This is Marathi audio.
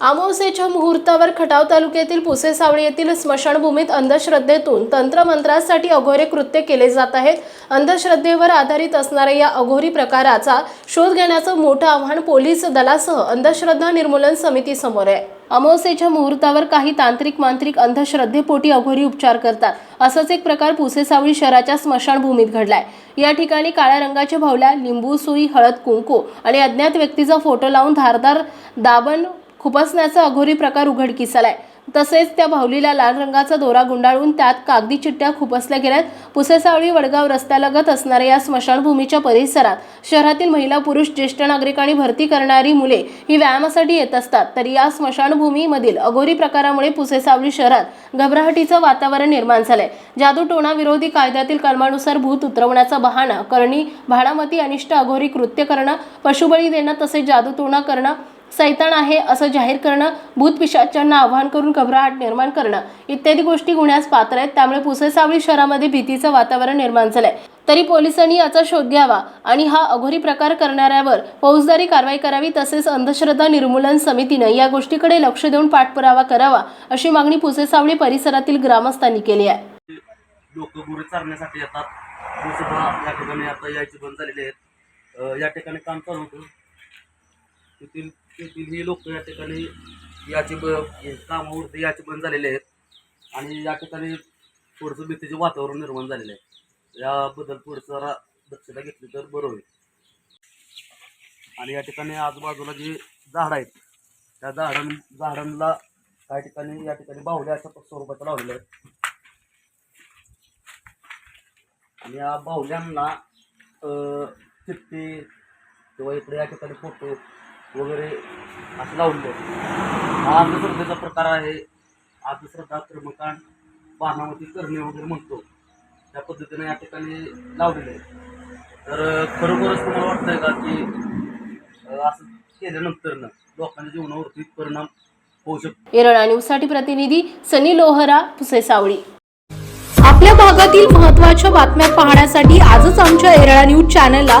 अमावस्येच्या मुहूर्तावर खटाव तालुक्यातील पुसे सावळी येथील स्मशानभूमीत अंधश्रद्धेतून तंत्रमंत्रासाठी अघोरे कृत्य केले जात आहेत. अंधश्रद्धेवर आधारित असणाऱ्या या अघोरी प्रकाराचा शोध घेण्याचं मोठं आव्हान पोलीस दलासह अंधश्रद्धा निर्मूलन समिती समोर आहे. अमावस्येच्या मुहूर्तावर काही तांत्रिक मांत्रिक अंधश्रद्धेपोटी अघोरी उपचार करतात. असंच एक प्रकार पुसे सावळी शहराच्या स्मशानभूमीत घडलाय. या ठिकाणी काळ्या रंगाच्या भावल्या लिंबू सुई हळद कुंकू आणि अज्ञात व्यक्तीचा फोटो लावून धारदार दाबण खुपसण्याचा अघोरी प्रकार उघडकीस आलाय तसेच त्या भावलीला लाल रंगाचा दोरा गुंडाळून त्यात कागदी चिठ्ठ्या खुपसल्या गेल्यात. पुसेसावळी वडगाव रस्त्यालगत असणाऱ्या या स्मशानभूमीच्या परिसरात शहरातील महिला पुरुष ज्येष्ठ नागरिक आणि भरती करणारी मुले ही व्यायामासाठी येत असतात. तर या स्मशानभूमीमधील अघोरी प्रकारामुळे पुसेसावळी शहरात घबराहटीचं वातावरण निर्माण झालंय. जादूटोणा विरोधी कायद्यातील कलमानुसार भूत उतरवण्याचा बहाणा करणी भाडामती अनिष्ट अघोरी कृत्य करणं पशुबळी देणं तसेच जादूटोणा करणं सैतान आहे असं जाहीर करणं भूतपिशाच्यांना आव्हान करून घबराहट निर्माण करणं इत्यादी गोष्टी गुन्ह्यास पात्र आहेत. त्यामुळे पुसेसावळी शहरामध्ये भीतीचं वातावरण निर्माण झालंय. तरी पोलिसांनी याचा शोध घ्यावा आणि हा अघोरी प्रकार करणाऱ्यावर फौजदारी कारवाई करावी तसेच अंधश्रद्धा निर्मूलन समितीनं या गोष्टीकडे लक्ष देऊन पाठपुरावा करावा अशी मागणी पुसेसावळी परिसरातील ग्रामस्थांनी केली आहे. लोक गुरु येतात. या ठिकाणी आता बंद आहेत. या ठिकाणी काम चालू होतं. तेथील तेथील ही लोक या ठिकाणी याचे ब कामावरती याचे बंद झालेले आहेत. आणि या ठिकाणी थोडंसं भीतीचे वातावरण निर्माण झालेलं आहे. याबद्दल थोडंसं जरा दक्षता घेतली तर बरं होईल. आणि या ठिकाणी आजूबाजूला जे झाडं आहेत त्या झाडां झाडांना काही ठिकाणी या ठिकाणी बाहुल्या अशा स्वरूपाच्या लावलेल्या आहेत. आणि या बाहुल्यांना अ, किंवा इकडे या ठिकाणी फोटो वगैरे असं लावलेले हा अंधश्रद्धेचा प्रकार आहे. अंधश्रद्धा कर्मकांड बाणावती करणे वगैरे म्हणतो. त्या पद्धतीने या ठिकाणी लावलेलं आहे. तर खरोखरच तुम्हाला वाटतंय का की असं केल्यानंतरनं लोकांच्या जीवनावरती परिणाम होऊ शकतो? एरळा न्यूजसाठी प्रतिनिधी सनी लोहरा पुसे सावळी. आपल्या भागातील महत्त्वाच्या बातम्या पाहण्यासाठी आजच आमच्या एरळा न्यूज चॅनलला